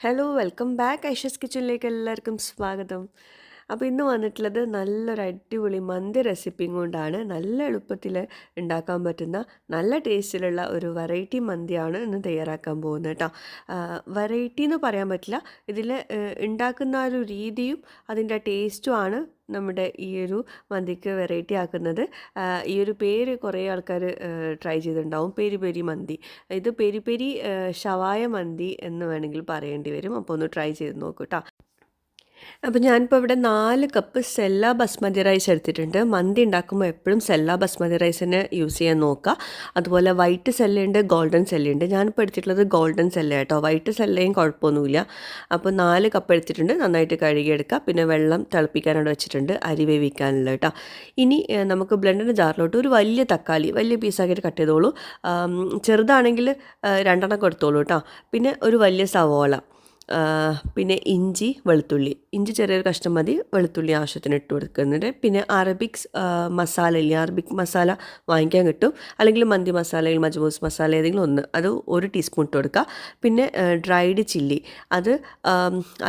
Hello welcome back Aisha's കിച്ചണിലേക്ക് എല്ലാവർക്കും സ്വാഗതം. അപ്പോൾ ഇന്ന് വന്നിട്ടുള്ളത് നല്ലൊരു അടിപൊളി മന്തി റെസിപ്പിയും കൊണ്ടാണ്. നല്ല എളുപ്പത്തിൽ ഉണ്ടാക്കാൻ പറ്റുന്ന നല്ല ടേസ്റ്റിലുള്ള ഒരു വെറൈറ്റി മന്തിയാണ് ഇന്ന് തയ്യാറാക്കാൻ പോകുന്നത് കേട്ടോ. വെറൈറ്റി എന്ന് പറയാൻ പറ്റില്ല. ഇതിൽ ഉണ്ടാക്കുന്ന ഒരു രീതിയും അതിന്റെ ടേസ്റ്റുമാണ് നമ്മുടെ ഈ ഒരു മന്തിക്ക് വെറൈറ്റി ആക്കുന്നത്. ഈ ഒരു പേര് കുറേ ആൾക്കാർ ട്രൈ ചെയ്തിട്ടുണ്ടാവും. പെരി പെരി മന്തി. ഇത് പെരി പെരി ഷവായ മന്തി എന്ന് വേണമെങ്കിൽ പറയേണ്ടി വരും. അപ്പോൾ ഒന്ന് ട്രൈ ചെയ്ത് നോക്കൂ കേട്ടോ. അപ്പോൾ ഞാനിപ്പോൾ ഇവിടെ നാല് കപ്പ് സെല്ല ബസ്മതി റൈസ് എടുത്തിട്ടുണ്ട്. മന്തി ഉണ്ടാക്കുമ്പോൾ എപ്പോഴും സെല്ല ബസ്മതി റൈസിന് യൂസ് ചെയ്യാൻ നോക്കുക. അതുപോലെ വൈറ്റ് സെല്ലയുണ്ട് ഗോൾഡൻ സെല്ലയുണ്ട് ഞാനിപ്പോൾ എടുത്തിട്ടുള്ളത് ഗോൾഡൻ സെല്ല കേട്ടോ വൈറ്റ് സെല്ലയും കുഴപ്പമൊന്നുമില്ല. അപ്പോൾ നാല് കപ്പ് എടുത്തിട്ടുണ്ട്. നന്നായിട്ട് കഴുകിയെടുക്കുക. പിന്നെ വെള്ളം തിളപ്പിക്കാനോട് വെച്ചിട്ടുണ്ട്. അരി വേവിക്കാനുള്ള കേട്ടോ ഇനി നമുക്ക് ബ്ലെൻഡിന്റെ ജാറിലോട്ട് ഒരു വലിയ തക്കാളി വലിയ പീസാക്കിയിട്ട് കട്ട് ചെയ്തോളൂ. ചെറുതാണെങ്കിൽ രണ്ടെണ്ണം കൊടുത്തോളൂ കേട്ടോ പിന്നെ ഒരു വലിയ സവോള. പിന്നെ ഇഞ്ചി വെളുത്തുള്ളി. ഇഞ്ചി ചെറിയൊരു കഷ്ണം മതി. വെളുത്തുള്ളി ആവശ്യത്തിന് ഇട്ട് കൊടുക്കുന്നുണ്ട്. പിന്നെ അറബിക് മസാല ഇല്ലേ? അറബിക് മസാല വാങ്ങിക്കാൻ കിട്ടും. അല്ലെങ്കിൽ മന്തി മസാല അല്ലെങ്കിൽ മജ്മൂസ് മസാല ഏതെങ്കിലും ഒന്ന്. അത് ഒരു ടീസ്പൂൺ ഇട്ട് കൊടുക്കുക. പിന്നെ ഡ്രൈഡ് ചില്ലി അത്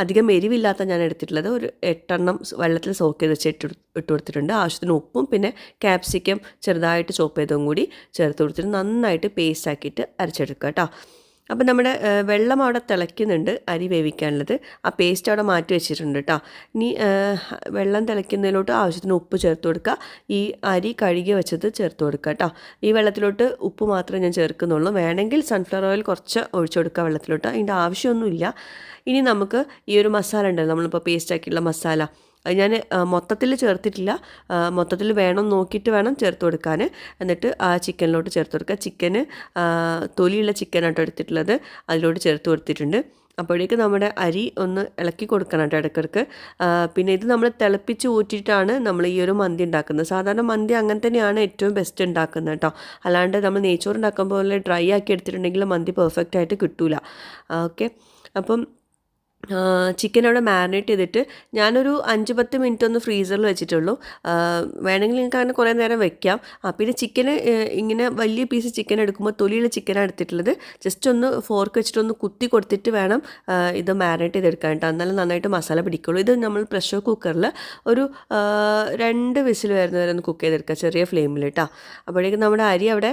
അധികം എരിവില്ലാത്ത ഞാൻ എടുത്തിട്ടുള്ളത് ഒരു എട്ടെണ്ണം വെള്ളത്തിൽ സോക്ക് ചെയ്ത് വെച്ച് ഇട്ട് ഇട്ട് കൊടുത്തിട്ടുണ്ട്. ആവശ്യത്തിന് ഉപ്പും പിന്നെ ക്യാപ്സിക്കം ചെറുതായിട്ട് ചോപ്പ് ചെയ്തതും കൂടി ചേർത്ത് കൊടുത്തിട്ട് നന്നായിട്ട് പേസ്റ്റ് ആക്കിയിട്ട് അരച്ചെടുക്കുക കേട്ടോ. അപ്പം നമ്മുടെ വെള്ളം അവിടെ തിളയ്ക്കുന്നുണ്ട് അരി വേവിക്കാനുള്ളത്. ആ പേസ്റ്റ് അവിടെ മാറ്റി വെച്ചിട്ടുണ്ട് കേട്ടോ ഇനി വെള്ളം തിളയ്ക്കുന്നതിലോട്ട് ആവശ്യത്തിന് ഉപ്പ് ചേർത്ത് കൊടുക്കുക. ഈ അരി കഴുകി വെച്ചത് ചേർത്ത് കൊടുക്കുക കേട്ടോ ഈ വെള്ളത്തിലോട്ട് ഉപ്പ് മാത്രമേ ഞാൻ ചേർക്കുന്നുള്ളൂ. വേണമെങ്കിൽ സൺഫ്ലവർ ഓയിൽ കുറച്ച് ഒഴിച്ചു കൊടുക്കുക വെള്ളത്തിലോട്ട്. അതിന്റെ ആവശ്യമൊന്നുമില്ല. ഇനി നമുക്ക് ഈ ഒരു മസാല ഉണ്ടല്ലോ നമ്മളിപ്പോൾ പേസ്റ്റ് ആക്കിയുള്ള മസാല. ഞാൻ മൊത്തത്തിൽ ചേർത്തിട്ടില്ല. മൊത്തത്തിൽ വേണം നോക്കിയിട്ട് വേണം ചേർത്ത് കൊടുക്കാൻ. എന്നിട്ട് ആ ചിക്കനിലോട്ട് ചേർത്ത് കൊടുക്കുക. ചിക്കന് തൊലിയുള്ള ചിക്കനാട്ടോ എടുത്തിട്ടുള്ളത്. അതിലോട്ട് ചേർത്ത് കൊടുത്തിട്ടുണ്ട്. അപ്പോഴേക്ക് നമ്മുടെ അരി ഒന്ന് ഇളക്കി കൊടുക്കണം കേട്ടോ ഇടയ്ക്കിടയ്ക്ക്. പിന്നെ ഇത് നമ്മൾ തിളപ്പിച്ച് ഊറ്റിയിട്ടാണ് നമ്മൾ ഈ ഒരു മന്തി ഉണ്ടാക്കുന്നത്. സാധാരണ മന്തി അങ്ങനെ തന്നെയാണ് ഏറ്റവും ബെസ്റ്റ് ഉണ്ടാക്കുന്നത് കേട്ടോ. അല്ലാണ്ട് നമ്മൾ നെയ്ച്ചോറ് ഉണ്ടാക്കുമ്പോൾ ഡ്രൈ ആക്കി എടുത്തിട്ടുണ്ടെങ്കിൽ മന്തി പെർഫെക്റ്റ് ആയിട്ട് കിട്ടൂല. ഓക്കെ അപ്പം ചിക്കൻ അവിടെ മാരിനേറ്റ് ചെയ്തിട്ട് ഞാനൊരു അഞ്ച് പത്ത് മിനിറ്റ് ഒന്ന് ഫ്രീസറിൽ വെച്ചിട്ടുള്ളൂ. വേണമെങ്കിൽ നിങ്ങൾക്ക് അങ്ങനെ കുറേ നേരം വെക്കാം. ആ പിന്നെ ചിക്കന് ഇങ്ങനെ വലിയ പീസ് ചിക്കൻ എടുക്കുമ്പോൾ തൊലിയുള്ള ചിക്കനാണ് എടുത്തിട്ടുള്ളത്. ജസ്റ്റ് ഒന്ന് ഫോർക്ക് വെച്ചിട്ട് ഒന്ന് കുത്തി കൊടുത്തിട്ട് വേണം ഇത് മാരിനേറ്റ് ചെയ്തെടുക്കാൻ കേട്ടോ. എന്നാലും നന്നായിട്ട് മസാല പിടിക്കുള്ളൂ. ഇത് നമ്മൾ പ്രഷർ കുക്കറിൽ ഒരു രണ്ട് വിസിൽ വരുന്നവരെ ഒന്ന് കുക്ക് ചെയ്തെടുക്കുക ചെറിയ ഫ്ലെയിമിൽ കേട്ടോ. അപ്പോഴേക്കും നമ്മുടെ അരി അവിടെ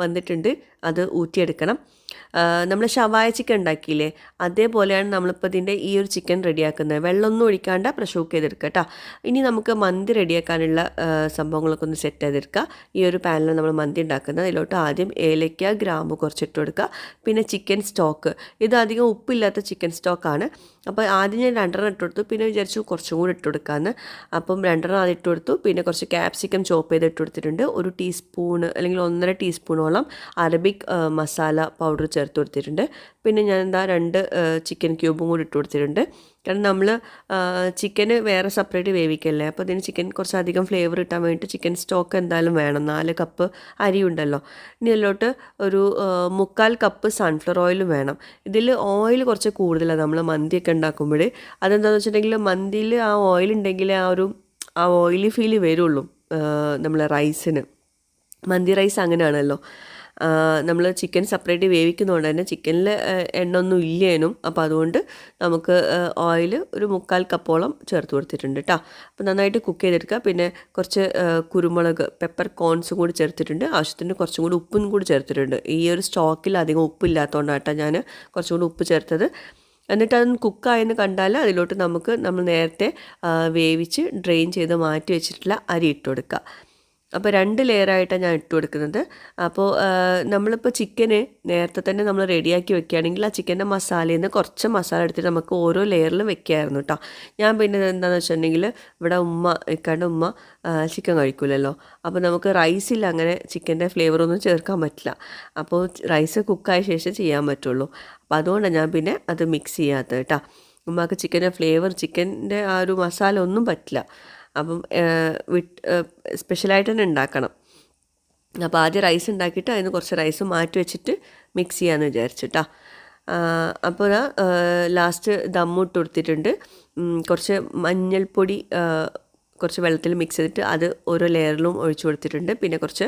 വന്നിട്ടുണ്ട്. അത് ഊറ്റിയെടുക്കണം. നമ്മൾ ഷവായ ചിക്കൻ ഉണ്ടാക്കിയില്ലേ? അതേപോലെയാണ് നമ്മളിപ്പോൾ ഇതിന്റെ ഈ ഒരു ചിക്കൻ റെഡിയാക്കുന്നത്. വെള്ളമൊന്നും ഒഴിക്കാണ്ട് പ്രഷർ കുക്ക് ചെയ്തെടുക്കുക കേട്ടോ. ഇനി നമുക്ക് മന്തി റെഡിയാക്കാനുള്ള സംഭവങ്ങളൊക്കെ ഒന്ന് സെറ്റ് ചെയ്തെടുക്കുക. ഈ ഒരു പാനിൽ നമ്മൾ മന്തി ഉണ്ടാക്കുന്നത്. അതിലോട്ട് ആദ്യം ഏലയ്ക്ക ഗ്രാമ്പ് കുറച്ചിട്ട് കൊടുക്കുക. പിന്നെ ചിക്കൻ സ്റ്റോക്ക് ഇത് അധികം ഉപ്പില്ലാത്ത ചിക്കൻ സ്റ്റോക്കാണ് അപ്പോൾ ആദ്യം ഞാൻ രണ്ടെണ്ണം ഇട്ട് കൊടുത്തു. പിന്നെ വിചാരിച്ചു കുറച്ചും കൂടി ഇട്ട് കൊടുക്കാമെന്ന് അപ്പം രണ്ടെണ്ണം ആദ്യം ഇട്ട് കൊടുത്തു. പിന്നെ കുറച്ച് ക്യാപ്സിക്കം ചോപ്പ് ചെയ്ത് ഇട്ട് കൊടുത്തിട്ടുണ്ട്. ഒരു ടീസ്പൂണ് അല്ലെങ്കിൽ ഒന്നര ടീസ്പൂണോളം അറബിക് മസാല പൗഡർ ചേർത്ത് കൊടുത്തിട്ടുണ്ട്. പിന്നെ ഞാൻ എന്താ രണ്ട് ചിക്കൻ ക്യൂബും കൂടി ഇട്ട് കൊടുത്തിട്ടുണ്ട്. കാരണം നമ്മൾ ചിക്കന് വേറെ സെപ്പറേറ്റ് വേവിക്കല്ലേ? അപ്പോൾ ഇതിന് ചിക്കൻ കുറച്ചധികം ഫ്ലേവർ കിട്ടാൻ വേണ്ടിയിട്ട് ചിക്കൻ സ്റ്റോക്ക് എന്തായാലും വേണം. നാല് കപ്പ് അരി ഉണ്ടല്ലോ. ഇനി അതിലോട്ട് ഒരു മുക്കാൽ കപ്പ് സൺഫ്ലവർ ഓയിലും വേണം. ഇതിൽ ഓയിൽ കുറച്ച് കൂടുതലാണ് നമ്മൾ മന്തിയൊക്കെ ഉണ്ടാക്കുമ്പോൾ അതെന്താണെന്ന് വെച്ചിട്ടുണ്ടെങ്കിൽ മന്തിയിൽ ആ ഓയിൽ ഉണ്ടെങ്കിൽ ആ ഒരു ആ ഓയിലി ഫീൽ വരുള്ളൂ നമ്മളെ റൈസിന് മന്തി റൈസ് അങ്ങനെയാണല്ലോ. നമ്മൾ ചിക്കൻ സെപ്പറേറ്റ് വേവിക്കുന്നതുകൊണ്ട് തന്നെ ചിക്കനിൽ എണ്ണ ഒന്നും ഇല്ലേനും. അപ്പോൾ അതുകൊണ്ട് നമുക്ക് ഓയിൽ ഒരു മുക്കാൽ കപ്പോളം ചേർത്ത് കൊടുത്തിട്ടുണ്ട് കേട്ടോ അപ്പോൾ നന്നായിട്ട് കുക്ക് ചെയ്തെടുക്കുക. പിന്നെ കുറച്ച് കുരുമുളക് പെപ്പർ കോൺസും കൂടി ചേർത്തിട്ടുണ്ട്. ആവശ്യത്തിന് കുറച്ചും കൂടി ഉപ്പും കൂടി ചേർത്തിട്ടുണ്ട്. ഈ ഒരു സ്റ്റോക്കിൽ അധികം ഉപ്പില്ലാത്തതുകൊണ്ടാണ് കേട്ടോ ഞാൻ കുറച്ചും കൂടി ഉപ്പ് ചേർത്തത്. എന്നിട്ട് അതൊന്ന് കുക്കായെന്ന് കണ്ടാൽ അതിലോട്ട് നമുക്ക് നമ്മൾ നേരത്തെ വേവിച്ച് ഡ്രെയിൻ ചെയ്ത് മാറ്റി വെച്ചിട്ടുള്ള അരി ഇട്ട് കൊടുക്കുക. അപ്പോൾ രണ്ട് ലെയറായിട്ടാണ് ഞാൻ ഇട്ട് കൊടുക്കുന്നത്. അപ്പോൾ നമ്മളിപ്പോൾ ചിക്കന് നേരത്തെ തന്നെ നമ്മൾ റെഡിയാക്കി വെക്കുകയാണെങ്കിൽ ആ ചിക്കന്റെ മസാലയിൽ നിന്ന് കുറച്ച് മസാല എടുത്തിട്ട് നമുക്ക് ഓരോ ലെയറിലും വെക്കായിരുന്നു കേട്ടോ ഞാൻ പിന്നെ എന്താണെന്ന് വെച്ചിട്ടുണ്ടെങ്കിൽ ഇവിടെ ഉമ്മ ഇക്കാണ്ട് ഉമ്മ ചിക്കൻ കഴിക്കില്ലല്ലോ അപ്പോൾ നമുക്ക് റൈസിൽ അങ്ങനെ ചിക്കന്റെ ഫ്ലേവറൊന്നും ചേർക്കാൻ പറ്റില്ല. അപ്പോൾ റൈസ് കുക്കായ ശേഷം ചെയ്യാൻ പറ്റുള്ളൂ. അപ്പോൾ അതുകൊണ്ടാണ് ഞാൻ പിന്നെ അത് മിക്സ് ചെയ്യാത്തത് കേട്ടോ ഉമ്മാക്ക് ചിക്കന്റെ ഫ്ലേവർ ചിക്കന്റെ ആ ഒരു മസാല ഒന്നും പറ്റില്ല. അപ്പം വിട്ട് സ്പെഷ്യലായിട്ട് തന്നെ ഉണ്ടാക്കണം. അപ്പോൾ ആദ്യം റൈസ് ഉണ്ടാക്കിയിട്ട് അതിന് കുറച്ച് റൈസ് മാറ്റി വെച്ചിട്ട് മിക്സ് ചെയ്യാമെന്ന് വിചാരിച്ചിട്ടാ അപ്പോൾ ഞാൻ ലാസ്റ്റ് ദമ്മിട്ട് കൊടുത്തിട്ടുണ്ട്. കുറച്ച് മഞ്ഞൾപ്പൊടി കുറച്ച് വെള്ളത്തിൽ മിക്സ് ചെയ്തിട്ട് അത് ഓരോ ലെയറിലും ഒഴിച്ചു കൊടുത്തിട്ടുണ്ട്. പിന്നെ കുറച്ച്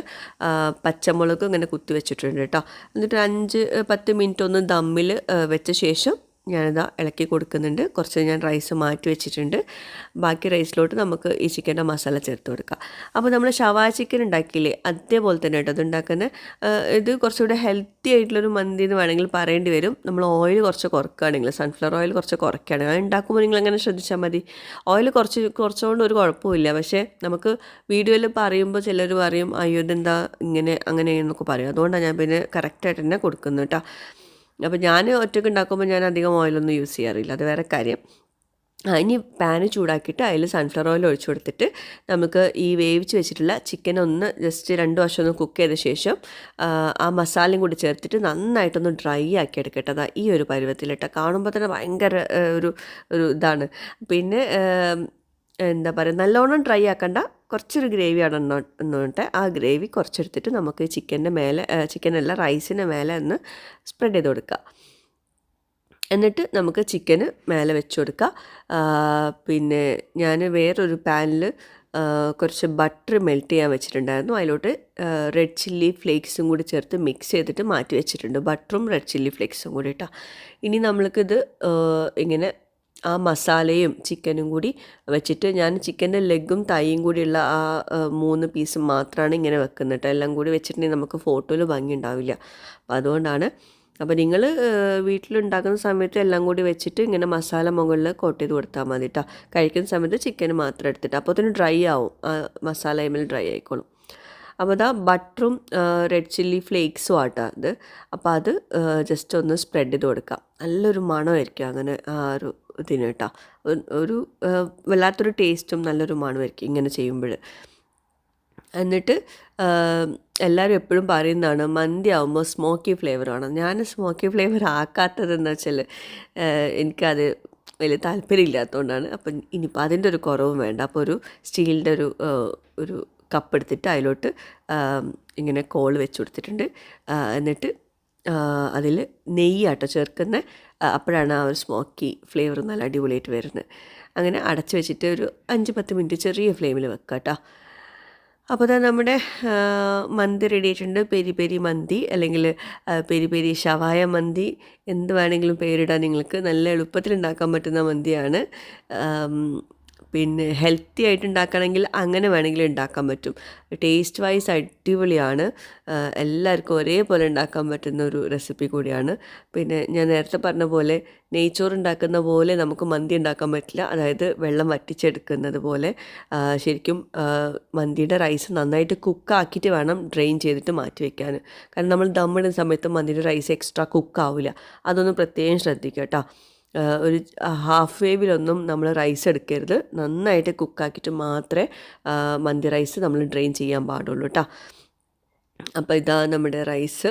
പച്ചമുളക് ഇങ്ങനെ കുത്തി വെച്ചിട്ടുണ്ട് കേട്ടോ എന്നിട്ട് അഞ്ച് പത്ത് മിനിറ്റ് ഒന്ന് ദമ്മിൽ വെച്ച ശേഷം ഞാനിതാ ഇളക്കി കൊടുക്കുന്നുണ്ട്. കുറച്ച് ഞാൻ റൈസ് മാറ്റി വെച്ചിട്ടുണ്ട്. ബാക്കി റൈസിലോട്ട് നമുക്ക് ഈ ചിക്കന്റെ മസാല ചേർത്ത് കൊടുക്കാം. അപ്പോൾ നമ്മൾ ഷവായ ചിക്കൻ ഉണ്ടാക്കിയില്ലേ? അതേപോലെ തന്നെ കേട്ടോ അത് ഉണ്ടാക്കുന്നത് ഇത് കുറച്ചുകൂടെ ഹെൽത്തി ആയിട്ടുള്ളൊരു മന്തി എന്ന് വേണമെങ്കിൽ പറയേണ്ടി വരും. നമ്മൾ ഓയിൽ കുറച്ച് കുറക്കുകയാണെങ്കിൽ സൺഫ്ലവർ ഓയിൽ കുറച്ച് കുറയ്ക്കുകയാണെങ്കിൽ അത് ഉണ്ടാക്കുമ്പോൾ നിങ്ങൾ അങ്ങനെ ശ്രദ്ധിച്ചാൽ മതി? ഓയിൽ കുറച്ച് കുറച്ചുകൊണ്ട് ഒരു കുഴപ്പമില്ല പക്ഷേ നമുക്ക് വീഡിയോയിൽ പറയുമ്പോൾ ചിലർ പറയും അയ്യോ ഇതെന്താ ഇങ്ങനെ അങ്ങനെ എന്നൊക്കെ പറയും. അതുകൊണ്ടാണ് ഞാൻ പിന്നെ കറക്റ്റായിട്ട് തന്നെ കൊടുക്കുന്നത് കേട്ടോ. അപ്പോൾ ഞാൻ ഒറ്റയ്ക്ക് ഉണ്ടാക്കുമ്പോൾ ഞാൻ അധികം ഓയിലൊന്നും യൂസ് ചെയ്യാറില്ല. അത് വേറെ കാര്യം. ഇനി പാന് ചൂടാക്കിയിട്ട് അതിൽ സൺഫ്ലവർ ഓയിൽ ഒഴിച്ചു കൊടുത്തിട്ട് നമുക്ക് ഈ വേവിച്ച് വെച്ചിട്ടുള്ള ചിക്കൻ ഒന്ന് ജസ്റ്റ് രണ്ട് വർഷം ഒന്ന് കുക്ക് ചെയ്ത ശേഷം ആ, മസാലയും കൂടി ചേർത്തിട്ട് നന്നായിട്ടൊന്ന് ഡ്രൈ ആക്കി എടുക്കട്ടെ. ഈ ഒരു പരുവത്തിലിട്ട് കാണുമ്പോൾ തന്നെ ഭയങ്കര ഒരു ഒരു ഇതാണ്. പിന്നെ എന്താ പറയുക നല്ലോണം ഡ്രൈ ആക്കണ്ട. കുറച്ചൊരു ഗ്രേവിയാണ് എന്നിട്ട് ആ ഗ്രേവി കുറച്ചെടുത്തിട്ട് നമുക്ക് ചിക്കന്റെ മേലെ ചിക്കനല്ല റൈസിന്റെ മേലെ ഒന്ന് സ്പ്രെഡ് ചെയ്ത് കൊടുക്കുക എന്നിട്ട് നമുക്ക് ചിക്കന് മേലെ വെച്ച് കൊടുക്കുക പിന്നെ ഞാൻ വേറൊരു പാനിൽ കുറച്ച് ബട്ടർ മെൽറ്റ് ചെയ്യാൻ വെച്ചിട്ടുണ്ടായിരുന്നു. അതിലോട്ട് റെഡ് ചില്ലി ഫ്ലേക്സും കൂടി ചേർത്ത് മിക്സ് ചെയ്തിട്ട് മാറ്റി വെച്ചിട്ടുണ്ട്. ബട്ടറും റെഡ് ചില്ലി ഫ്ലേക്സും കൂടി ഇട്ടാ ഇനി നമ്മൾക്കിത് ഇങ്ങനെ ആ മസാലയും ചിക്കനും കൂടി വെച്ചിട്ട് ഞാൻ ചിക്കന്റെ ലെഗും തൈയും കൂടിയുള്ള ആ മൂന്ന് പീസ് മാത്രമാണ് ഇങ്ങനെ വെക്കുന്നത് കേട്ടോ എല്ലാം കൂടി വെച്ചിട്ടുണ്ടെങ്കിൽ നമുക്ക് ഫോട്ടോയിൽ ഭംഗി ഉണ്ടാവില്ല. അപ്പോൾ അതുകൊണ്ടാണ്. അപ്പോൾ നിങ്ങൾ വീട്ടിലുണ്ടാക്കുന്ന സമയത്ത് എല്ലാം കൂടി വെച്ചിട്ട് ഇങ്ങനെ മസാല മുകളിൽ കോട്ട് ചെയ്ത് കൊടുത്താൽ മതി കേട്ടോ കഴിക്കുന്ന സമയത്ത് ചിക്കൻ മാത്രം എടുത്തിട്ട് അപ്പോൾ അതിന് ഡ്രൈ ആവും. ആ മസാല അതിൽ ഡ്രൈ ആയിക്കോളും. അപ്പോൾ അതാ ബട്ടറും റെഡ് ചില്ലി ഫ്ലേക്സും ആട്ടോ അത്. അപ്പോൾ അത് ജസ്റ്റ് ഒന്ന് സ്പ്രെഡ് ചെയ്ത് കൊടുക്കാം. നല്ലൊരു മണമായിരിക്കും അങ്ങനെ ആ ഒരു ഇതിന് കേട്ടോ. ഒരു- വല്ലാത്തൊരു ടേസ്റ്റും നല്ലൊരു മണമായിരിക്കും ഇങ്ങനെ ചെയ്യുമ്പോൾ. എന്നിട്ട് എല്ലാവരും എപ്പോഴും പറയുന്നതാണ് മന്തി ആകുമ്പോൾ സ്മോക്കി ഫ്ലേവറാണ് ഞാൻ സ്മോക്കി ഫ്ലേവർ ആക്കാത്തതെന്ന് വെച്ചാൽ എനിക്കത് വലിയ താല്പര്യമില്ലാത്തതുകൊണ്ടാണ്. അപ്പം ഇനിയിപ്പോൾ അതിന്റെ ഒരു കുറവും വേണ്ട. അപ്പോൾ ഒരു സ്റ്റീലിന്റെ ഒരു ഒരു കപ്പ് എടുത്തിട്ട് അതിലോട്ട് ഇങ്ങനെ കോൾ വെച്ച് കൊടുത്തിട്ടുണ്ട്. എന്നിട്ട് അതിൽ നെയ്യാട്ടോ ചേർക്കുന്ന. അപ്പോഴാണ് ആ ഒരു സ്മോക്കി ഫ്ലേവർ നല്ല അടിപൊളിയായിട്ട് വരുന്നത് അങ്ങനെ അടച്ചു വെച്ചിട്ട് ഒരു അഞ്ച് പത്ത് മിനിറ്റ് ചെറിയ ഫ്ലെയിമിൽ വെക്കാം കേട്ടോ അപ്പോൾ തന്നെ നമ്മുടെ മന്തി റെഡി ആയിട്ടുണ്ട്. പെരി പെരി മന്തി അല്ലെങ്കിൽ പെരി പെരി ഷവായ മന്തി എന്ത് വേണമെങ്കിലും പേരിടാൻ നിങ്ങൾക്ക് നല്ല എളുപ്പത്തിൽ ഉണ്ടാക്കാൻ പറ്റുന്ന മന്തിയാണ്. പിന്നെ ഹെൽത്തി ആയിട്ട് ഉണ്ടാക്കണമെങ്കിൽ അങ്ങനെ വേണമെങ്കിൽ ഉണ്ടാക്കാൻ പറ്റും. ടേസ്റ്റ് വൈസ് അടിപൊളിയാണ്. എല്ലാവർക്കും ഒരേപോലെ ഉണ്ടാക്കാൻ പറ്റുന്ന ഒരു റെസിപ്പി കൂടിയാണ്. പിന്നെ ഞാൻ നേരത്തെ പറഞ്ഞ പോലെ നെയ്ച്ചോറ് ഉണ്ടാക്കുന്ന പോലെ നമുക്ക് മന്തി ഉണ്ടാക്കാൻ പറ്റില്ല. അതായത് വെള്ളം വറ്റിച്ചെടുക്കുന്നത് പോലെ. ശരിക്കും മന്തിയുടെ റൈസ് നന്നായിട്ട് കുക്കാക്കിയിട്ട് വേണം ഡ്രെയിൻ ചെയ്തിട്ട് മാറ്റി വെക്കാൻ. കാരണം നമ്മൾ ദമ്മിടുന്ന സമയത്ത് മന്തിയുടെ റൈസ് എക്സ്ട്രാ കുക്കാവില്ല അതൊന്ന് പ്രത്യേകം ശ്രദ്ധിക്കുക കേട്ടോ. ഒരു ഹാഫ് വേവിലൊന്നും നമ്മൾ റൈസ് എടുക്കരുത്. നന്നായിട്ട് കുക്കാക്കിയിട്ട് മാത്രമേ മന്തി റൈസ് നമ്മൾ ഡ്രെയിൻ ചെയ്യാൻ പാടുള്ളൂ കേട്ടോ അപ്പോൾ ഇതാ നമ്മുടെ റൈസ്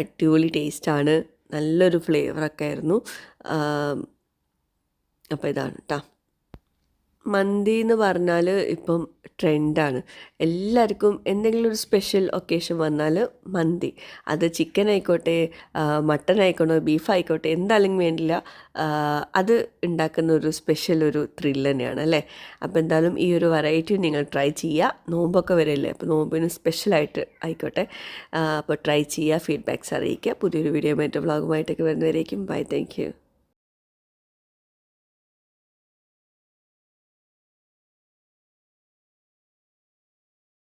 അടിപൊളി ടേസ്റ്റാണ് നല്ലൊരു ഫ്ലേവറൊക്കെ ആയിരുന്നു. അപ്പോൾ ഇതാണ് കേട്ടോ മന്തി എന്ന് പറഞ്ഞാൽ ഇപ്പം ട്രെൻഡാണ്. എല്ലാവർക്കും എന്തെങ്കിലും ഒരു സ്പെഷ്യൽ ഒക്കേഷൻ വന്നാൽ മന്തി. അത് ചിക്കൻ ആയിക്കോട്ടെ മട്ടൺ ആയിക്കോട്ടെ ബീഫ് ആയിക്കോട്ടെ എന്തായാലും വേണ്ടില്ല. അത് ഉണ്ടാക്കുന്ന ഒരു സ്പെഷ്യൽ ഒരു ത്രില്ല് തന്നെയാണ് അല്ലേ? അപ്പോൾ എന്തായാലും ഈ ഒരു വെറൈറ്റി നിങ്ങൾ ട്രൈ ചെയ്യുക നോമ്പൊക്കെ വരില്ലേ അപ്പോൾ നോമ്പിന് സ്പെഷ്യലായിട്ട് ആയിക്കോട്ടെ. അപ്പോൾ ട്രൈ ചെയ്യുക ഫീഡ്ബാക്ക്സ് അറിയിക്കുക. പുതിയൊരു വീഡിയോ മറ്റു വ്ളോഗുമായിട്ടൊക്കെ വരുന്നവരേക്കും. Bye thank